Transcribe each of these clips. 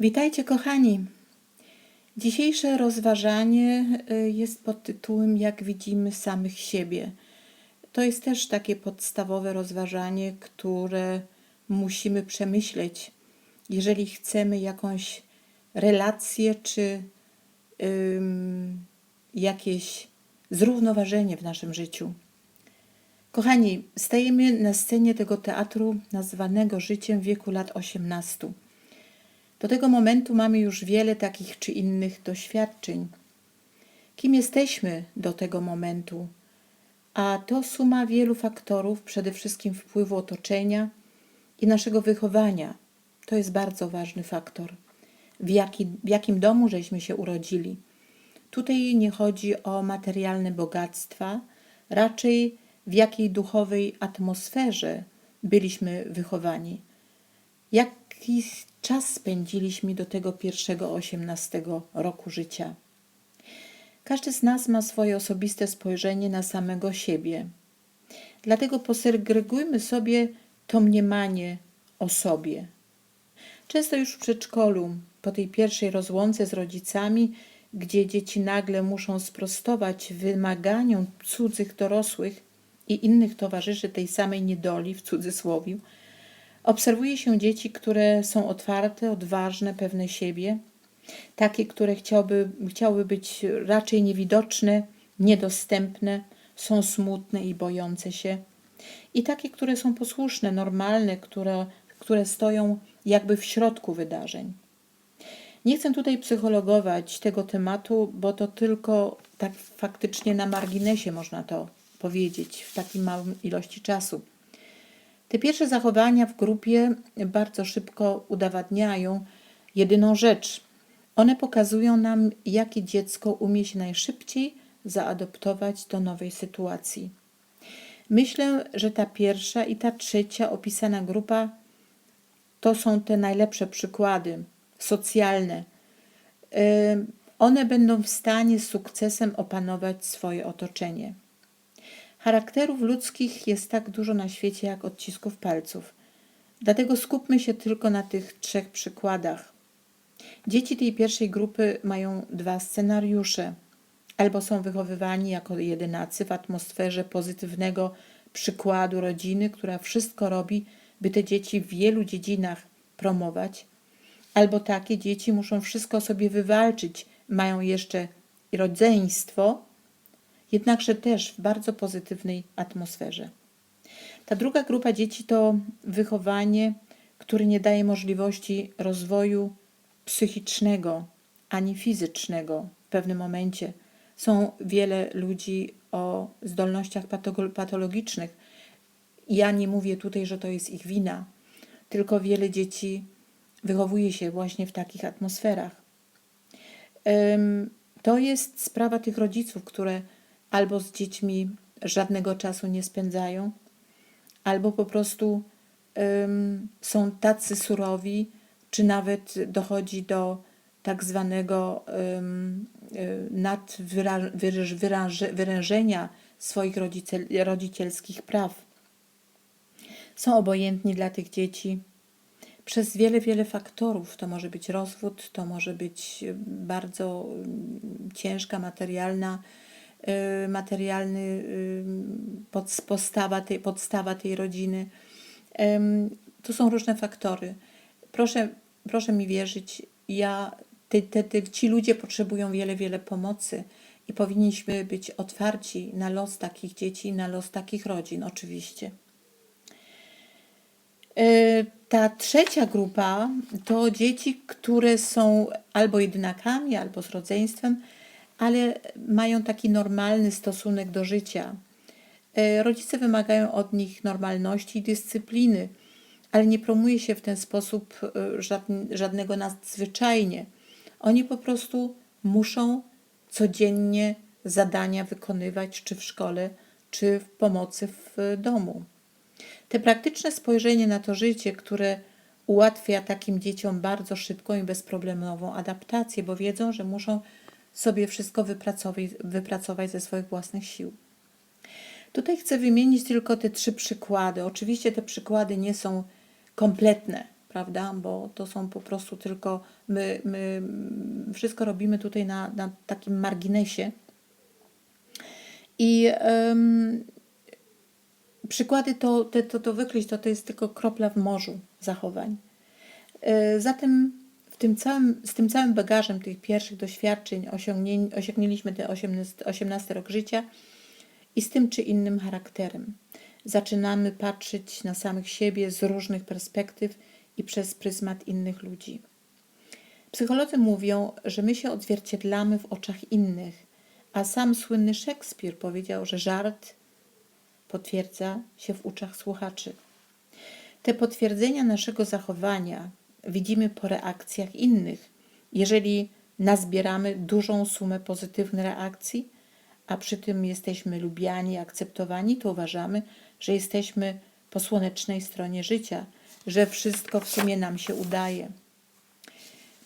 Witajcie, kochani. Dzisiejsze rozważanie y, jest pod tytułem Jak widzimy samych siebie. To jest też takie podstawowe rozważanie, które musimy przemyśleć, jeżeli chcemy jakąś relację czy ym, jakieś zrównoważenie w naszym życiu. Kochani, stajemy na scenie tego teatru nazwanego życiem w wieku lat 18. Do tego momentu mamy już wiele takich czy innych doświadczeń. Kim jesteśmy do tego momentu? A to suma wielu faktorów, przede wszystkim wpływu otoczenia i naszego wychowania. To jest bardzo ważny faktor. W, jaki, w jakim domu żeśmy się urodzili? Tutaj nie chodzi o materialne bogactwa, raczej w jakiej duchowej atmosferze byliśmy wychowani. Jaki czas spędziliśmy do tego pierwszego osiemnastego roku życia? Każdy z nas ma swoje osobiste spojrzenie na samego siebie. Dlatego posegregujmy sobie to mniemanie o sobie. Często już w przedszkolu, po tej pierwszej rozłące z rodzicami, gdzie dzieci nagle muszą sprostować wymaganiom cudzych dorosłych i innych towarzyszy tej samej niedoli, w cudzysłowie, obserwuje się dzieci, które są otwarte, odważne, pewne siebie, takie, które chciałby, chciałyby być raczej niewidoczne, niedostępne, są smutne i bojące się, i takie, które są posłuszne, normalne, które, które stoją jakby w środku wydarzeń. Nie chcę tutaj psychologować tego tematu, bo to tylko tak faktycznie na marginesie można to powiedzieć w takiej małej ilości czasu. Te pierwsze zachowania w grupie bardzo szybko udowadniają jedyną rzecz. One pokazują nam, jakie dziecko umie się najszybciej zaadoptować do nowej sytuacji. Myślę, że ta pierwsza i ta trzecia opisana grupa to są te najlepsze przykłady socjalne. One będą w stanie z sukcesem opanować swoje otoczenie. Charakterów ludzkich jest tak dużo na świecie jak odcisków palców. Dlatego skupmy się tylko na tych trzech przykładach. Dzieci tej pierwszej grupy mają dwa scenariusze. Albo są wychowywani jako jedynacy w atmosferze pozytywnego przykładu rodziny, która wszystko robi, by te dzieci w wielu dziedzinach promować, albo takie dzieci muszą wszystko sobie wywalczyć, mają jeszcze rodzeństwo, jednakże też w bardzo pozytywnej atmosferze. Ta druga grupa dzieci to wychowanie, które nie daje możliwości rozwoju psychicznego ani fizycznego w pewnym momencie. Są wiele ludzi o zdolnościach patologicznych. Ja nie mówię tutaj, że to jest ich wina, tylko wiele dzieci wychowuje się właśnie w takich atmosferach. To jest sprawa tych rodziców, które albo z dziećmi żadnego czasu nie spędzają, albo po prostu um, są tacy surowi, czy nawet dochodzi do tak zwanego um, nadwyrężenia swoich rodziciel, rodzicielskich praw. Są obojętni dla tych dzieci przez wiele, wiele faktorów. To może być rozwód, to może być bardzo ciężka materialna Y, materialny, y, podstawa tej, podstawa tej rodziny. To są różne faktory. Proszę, proszę mi wierzyć, ja, te, te, te, ci ludzie potrzebują wiele, wiele pomocy i powinniśmy być otwarci na los takich dzieci, na los takich rodzin, oczywiście. Y, ta trzecia grupa to dzieci, które są albo jedynakami, albo z rodzeństwem, ale mają taki normalny stosunek do życia. E, rodzice wymagają od nich normalności i dyscypliny, ale nie promuje się w ten sposób e, żadnego nadzwyczajnie. Oni po prostu muszą codziennie zadania wykonywać, czy w szkole, czy w pomocy w domu. Te praktyczne spojrzenie na to życie, które ułatwia takim dzieciom bardzo szybką i bezproblemową adaptację, bo wiedzą, że muszą sobie wszystko wypracować, wypracować ze swoich własnych sił. Tutaj chcę wymienić tylko te trzy przykłady. Oczywiście te przykłady nie są kompletne. prawda? Bo to są po prostu tylko my, my wszystko robimy tutaj na, na takim marginesie. I em, przykłady to, to, to, to wykryć, to, to jest tylko kropla w morzu zachowań. E, Zatem tym całym, z tym całym bagażem tych pierwszych doświadczeń osiągnęliśmy ten 18, 18 rok życia i z tym czy innym charakterem. Zaczynamy patrzeć na samych siebie z różnych perspektyw i przez pryzmat innych ludzi. Psycholodzy mówią, że my się odzwierciedlamy w oczach innych, a sam słynny Szekspir powiedział, że żart potwierdza się w oczach słuchaczy. Te potwierdzenia naszego zachowania widzimy po reakcjach innych. Jeżeli nazbieramy dużą sumę pozytywnych reakcji, a przy tym jesteśmy lubiani, akceptowani, to uważamy, że jesteśmy po słonecznej stronie życia, że wszystko w sumie nam się udaje.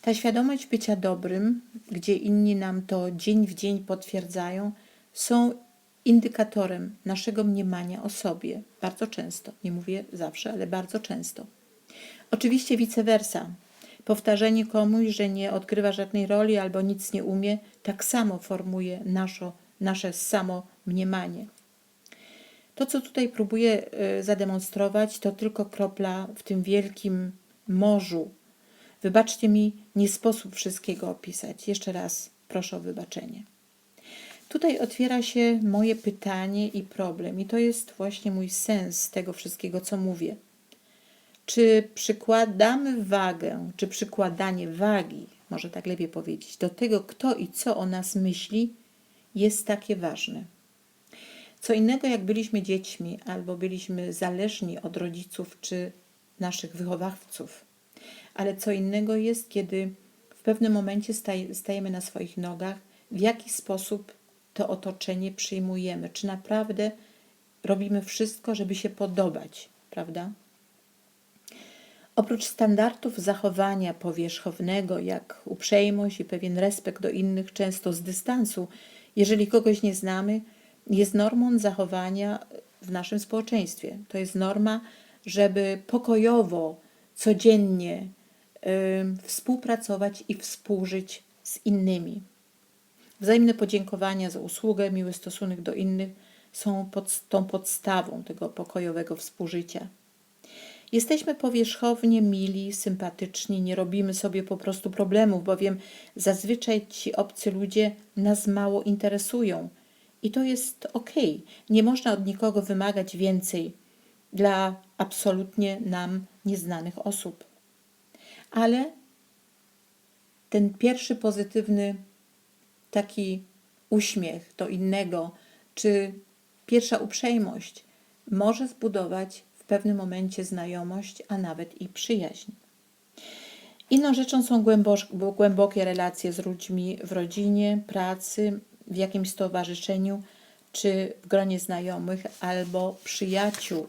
Ta świadomość bycia dobrym, gdzie inni nam to dzień w dzień potwierdzają, są indykatorem naszego mniemania o sobie. Bardzo często, nie mówię zawsze, ale bardzo często. Oczywiście vice versa. Powtarzanie komuś, że nie odgrywa żadnej roli albo nic nie umie, tak samo formuje naszo, nasze samo mniemanie. To, co tutaj próbuję y, zademonstrować, to tylko kropla w tym wielkim morzu. Wybaczcie mi, nie sposób wszystkiego opisać. Jeszcze raz proszę o wybaczenie. Tutaj otwiera się moje pytanie i problem, i to jest właśnie mój sens tego wszystkiego, co mówię. Czy przykładamy wagę, czy przykładanie wagi, może tak lepiej powiedzieć, do tego, kto i co o nas myśli, jest takie ważne? Co innego, jak byliśmy dziećmi albo byliśmy zależni od rodziców czy naszych wychowawców, ale co innego jest, kiedy w pewnym momencie staj, stajemy na swoich nogach, w jaki sposób to otoczenie przyjmujemy, czy naprawdę robimy wszystko, żeby się podobać, prawda? Oprócz standardów zachowania powierzchownego, jak uprzejmość i pewien respekt do innych, często z dystansu, jeżeli kogoś nie znamy, jest normą zachowania w naszym społeczeństwie. To jest norma, żeby pokojowo, codziennie y, współpracować i współżyć z innymi. Wzajemne podziękowania za usługę, miły stosunek do innych są pod, tą podstawą tego pokojowego współżycia. Jesteśmy powierzchownie mili, sympatyczni, nie robimy sobie po prostu problemów, bowiem zazwyczaj ci obcy ludzie nas mało interesują. I to jest ok. Nie można od nikogo wymagać więcej dla absolutnie nam nieznanych osób. Ale ten pierwszy pozytywny taki uśmiech do innego, czy pierwsza uprzejmość może zbudować pewnym momencie znajomość, a nawet i przyjaźń. Inną rzeczą są głębokie relacje z ludźmi w rodzinie, pracy, w jakimś stowarzyszeniu, czy w gronie znajomych albo przyjaciół.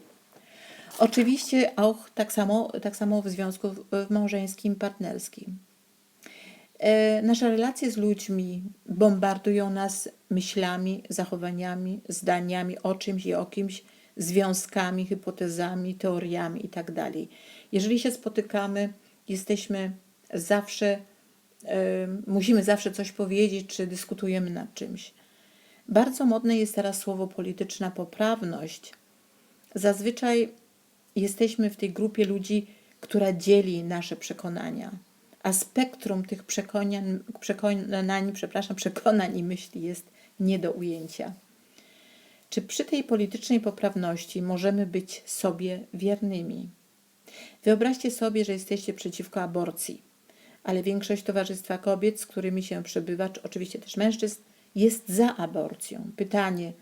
Oczywiście auch tak samo, tak samo w związku małżeńskim, partnerskim. E, nasze relacje z ludźmi bombardują nas myślami, zachowaniami, zdaniami o czymś i o kimś, związkami, hipotezami, teoriami itd. Tak Jeżeli się spotykamy, jesteśmy zawsze, musimy zawsze coś powiedzieć, czy dyskutujemy nad czymś. Bardzo modne jest teraz słowo polityczna poprawność. Zazwyczaj jesteśmy w tej grupie ludzi, która dzieli nasze przekonania a spektrum tych przekonań, przekonań, przepraszam, przekonań i myśli jest nie do ujęcia. Czy przy tej politycznej poprawności możemy być sobie wiernymi? Wyobraźcie sobie, że jesteście przeciwko aborcji, ale większość towarzystwa kobiet, z którymi się przebywa, czy oczywiście też mężczyzn, jest za aborcją. Pytanie,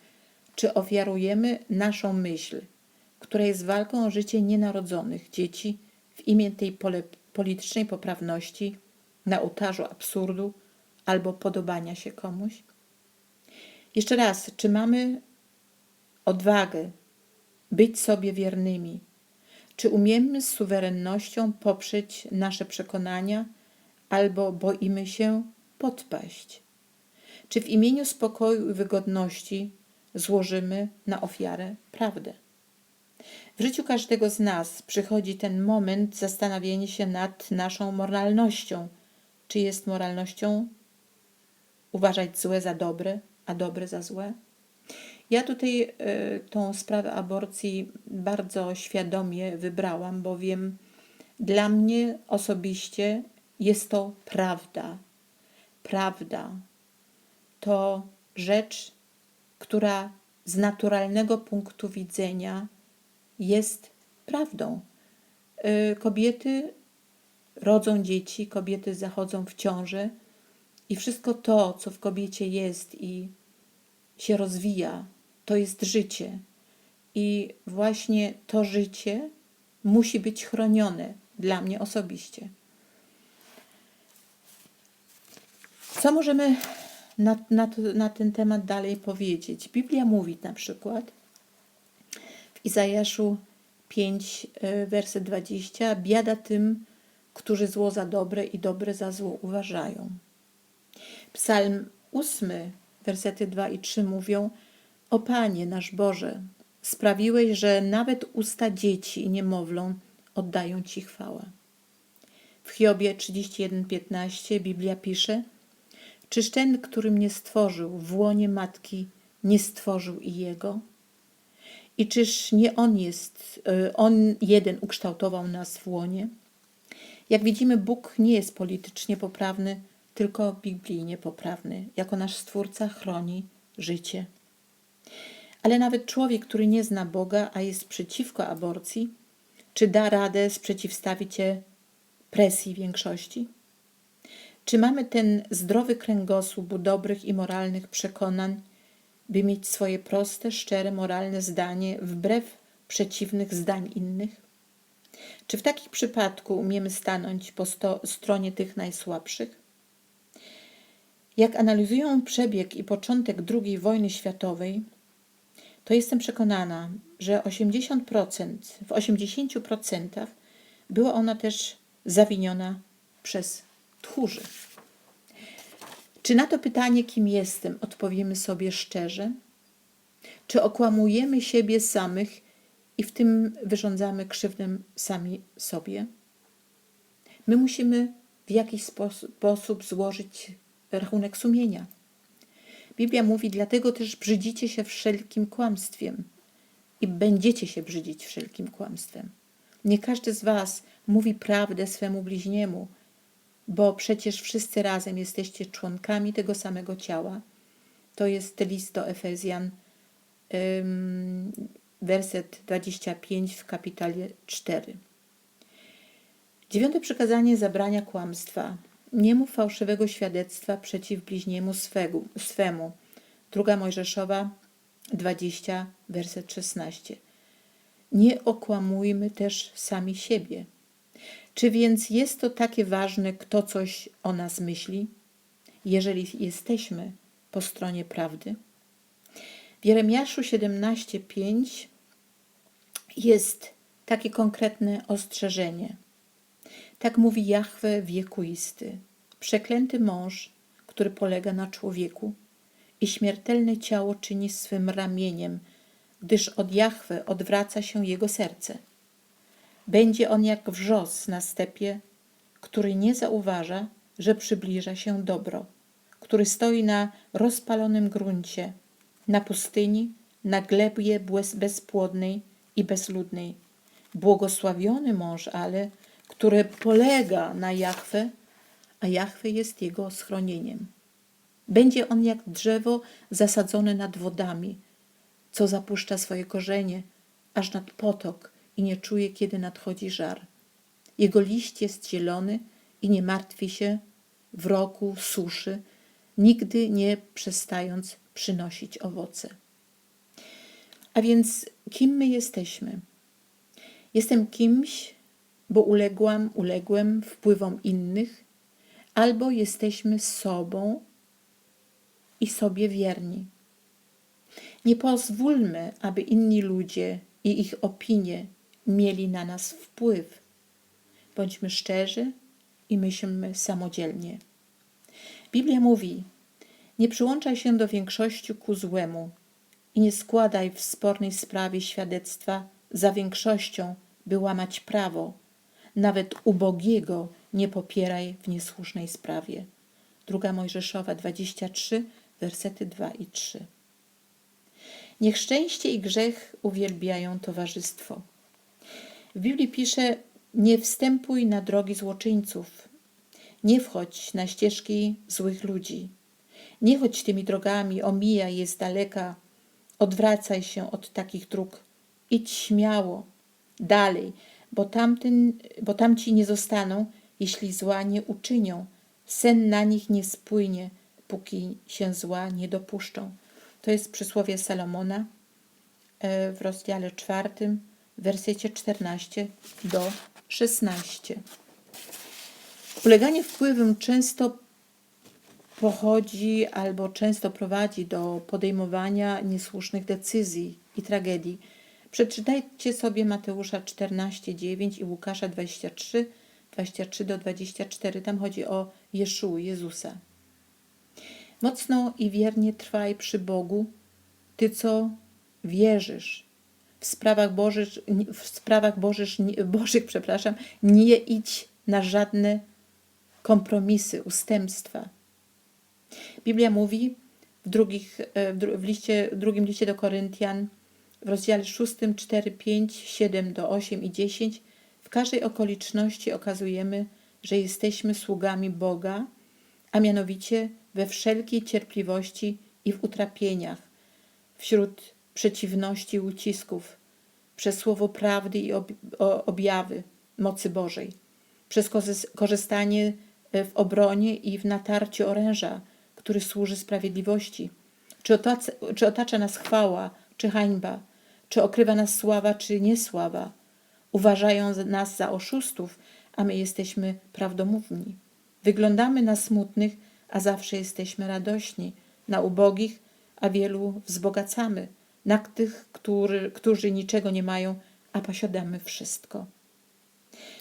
czy ofiarujemy naszą myśl, która jest walką o życie nienarodzonych dzieci w imię tej pole politycznej poprawności na ołtarzu absurdu albo podobania się komuś? Jeszcze raz, czy mamy odwagę być sobie wiernymi? Czy umiemy z suwerennością poprzeć nasze przekonania albo boimy się podpaść? Czy w imieniu spokoju i wygodności złożymy na ofiarę prawdę? W życiu każdego z nas przychodzi ten moment zastanowienia się nad naszą moralnością. Czy jest moralnością uważać złe za dobre, a dobre za złe? Ja tutaj y, tą sprawę aborcji bardzo świadomie wybrałam, bowiem dla mnie osobiście jest to prawda. Prawda to rzecz, która z naturalnego punktu widzenia jest prawdą. Y, kobiety rodzą dzieci, kobiety zachodzą w ciążę i wszystko to, co w kobiecie jest i się rozwija, to jest życie. I właśnie to życie musi być chronione dla mnie osobiście. Co możemy na, na, na ten temat dalej powiedzieć? Biblia mówi na przykład w Izajaszu 5, e, werset 20: Biada tym, którzy zło za dobre i dobre za zło uważają. Psalm 8, wersety 2 i 3 mówią: O Panie nasz Boże, sprawiłeś, że nawet usta dzieci i niemowlą oddają Ci chwałę. W Hiobie 31:15 Biblia pisze: Czyż ten, który mnie stworzył w łonie matki, nie stworzył i jego? I czyż nie on jest, y, on jeden ukształtował nas w łonie? Jak widzimy, Bóg nie jest politycznie poprawny, tylko biblijnie poprawny. Jako nasz Stwórca chroni życie. Ale nawet człowiek, który nie zna Boga, a jest przeciwko aborcji, czy da radę sprzeciwstawić się presji większości? Czy mamy ten zdrowy kręgosłup dobrych i moralnych przekonań, by mieć swoje proste, szczere, moralne zdanie wbrew przeciwnych zdań innych? Czy w takim przypadku umiemy stanąć po sto, stronie tych najsłabszych? Jak analizują przebieg i początek II wojny światowej, to jestem przekonana, że 80%, w 80% była ona też zawiniona przez tchórzy. Czy na to pytanie, kim jestem, odpowiemy sobie szczerze? Czy okłamujemy siebie samych i w tym wyrządzamy krzywdę sami sobie? My musimy w jakiś sposób złożyć rachunek sumienia. Biblia mówi, dlatego też brzydzicie się wszelkim kłamstwem i będziecie się brzydzić wszelkim kłamstwem. Nie każdy z Was mówi prawdę swemu bliźniemu, bo przecież wszyscy razem jesteście członkami tego samego ciała. To jest list do Efezjan, werset 25 w kapitale 4. Dziewiąte przykazanie zabrania kłamstwa. Nie mów fałszywego świadectwa przeciw bliźniemu swego, swemu. Druga Mojżeszowa 20, werset 16. Nie okłamujmy też sami siebie. Czy więc jest to takie ważne, kto coś o nas myśli, jeżeli jesteśmy po stronie prawdy? W Jeremiaszu 17:5 jest takie konkretne ostrzeżenie. Tak mówi Jahwe wiekuisty. Przeklęty mąż, który polega na człowieku i śmiertelne ciało czyni swym ramieniem, gdyż od Jahwe odwraca się jego serce. Będzie on jak wrzos na stepie, który nie zauważa, że przybliża się dobro, który stoi na rozpalonym gruncie, na pustyni, na glebie bezpłodnej i bezludnej. Błogosławiony mąż, ale który polega na Jachwę, a Jachwę jest jego schronieniem. Będzie on jak drzewo zasadzone nad wodami, co zapuszcza swoje korzenie aż nad potok i nie czuje, kiedy nadchodzi żar. Jego liść jest zielony i nie martwi się w roku suszy, nigdy nie przestając przynosić owoce. A więc kim my jesteśmy? Jestem kimś, bo uległam, uległem wpływom innych, albo jesteśmy sobą i sobie wierni. Nie pozwólmy, aby inni ludzie i ich opinie mieli na nas wpływ. Bądźmy szczerzy i myślmy samodzielnie. Biblia mówi: Nie przyłączaj się do większości ku złemu i nie składaj w spornej sprawie świadectwa za większością, by łamać prawo. Nawet ubogiego nie popieraj w niesłusznej sprawie. Druga Mojżeszowa 23, wersety 2 i 3. Niech szczęście i grzech uwielbiają towarzystwo. W Biblii pisze: Nie wstępuj na drogi złoczyńców, nie wchodź na ścieżki złych ludzi, nie chodź tymi drogami, omijaj je z daleka, odwracaj się od takich dróg, idź śmiało, dalej, bo, tamtyn, bo tamci nie zostaną, jeśli zła nie uczynią. Sen na nich nie spłynie, póki się zła nie dopuszczą. To jest przysłowie Salomona e, w rozdziale czwartym, w wersecie 14 do 16. Uleganie wpływom często pochodzi albo często prowadzi do podejmowania niesłusznych decyzji i tragedii. Przeczytajcie sobie Mateusza 14:9 i Łukasza 23, 23 do 24. Tam chodzi o Jeszu, Jezusa. Mocno i wiernie trwaj przy Bogu, ty co wierzysz. W sprawach Bożych, w sprawach Bożych, Bożych przepraszam, nie idź na żadne kompromisy, ustępstwa. Biblia mówi w, drugich, e, w, liście, w drugim liście do Koryntian, w rozdziale 6, 4, 5, 7 do 8 i 10, w każdej okoliczności okazujemy, że jesteśmy sługami Boga, a mianowicie we wszelkiej cierpliwości i w utrapieniach, wśród przeciwności i ucisków, przez słowo prawdy i objawy mocy Bożej, przez korzystanie w obronie i w natarciu oręża, który służy sprawiedliwości. Czy otacza, czy otacza nas chwała, czy hańba, czy okrywa nas sława, czy niesława. Uważają nas za oszustów, a my jesteśmy prawdomówni. Wyglądamy na smutnych, a zawsze jesteśmy radośni, na ubogich, a wielu wzbogacamy, na tych, który, którzy niczego nie mają, a posiadamy wszystko.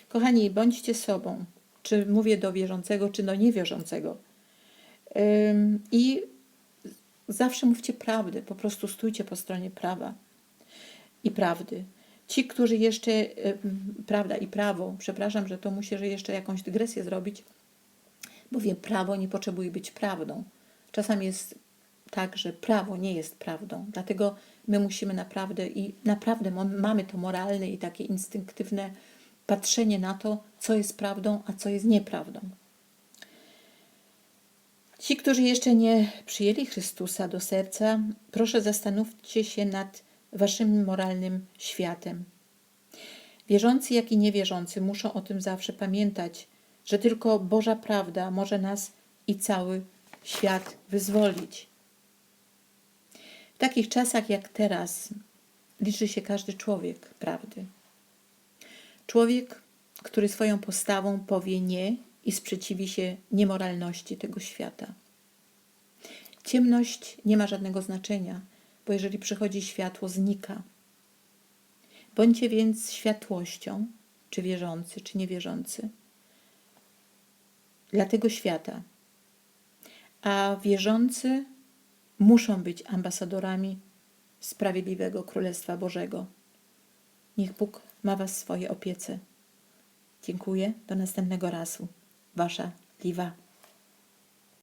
Kochani, bądźcie sobą, czy mówię do wierzącego, czy do niewierzącego. I zawsze mówcie prawdę, po prostu stójcie po stronie prawa i prawdy. Ci, którzy jeszcze, prawda i prawo, przepraszam, że to muszę że jeszcze jakąś dygresję zrobić, bowiem prawo nie potrzebuje być prawdą. Czasami jest tak, że prawo nie jest prawdą. Dlatego my musimy naprawdę i naprawdę mamy to moralne i takie instynktywne patrzenie na to, co jest prawdą, a co jest nieprawdą. Ci, którzy jeszcze nie przyjęli Chrystusa do serca, proszę zastanówcie się nad waszym moralnym światem. Wierzący, jak i niewierzący muszą o tym zawsze pamiętać, że tylko Boża prawda może nas i cały świat wyzwolić. W takich czasach jak teraz liczy się każdy człowiek prawdy. Człowiek, który swoją postawą powie nie i sprzeciwi się niemoralności tego świata. Ciemność nie ma żadnego znaczenia, bo jeżeli przychodzi światło, znika. Bądźcie więc światłością, czy wierzący, czy niewierzący, dla tego świata. A wierzący muszą być ambasadorami sprawiedliwego Królestwa Bożego. Niech Bóg ma Was w swojej opiece. Dziękuję. Do następnego razu. Wasza Liwa.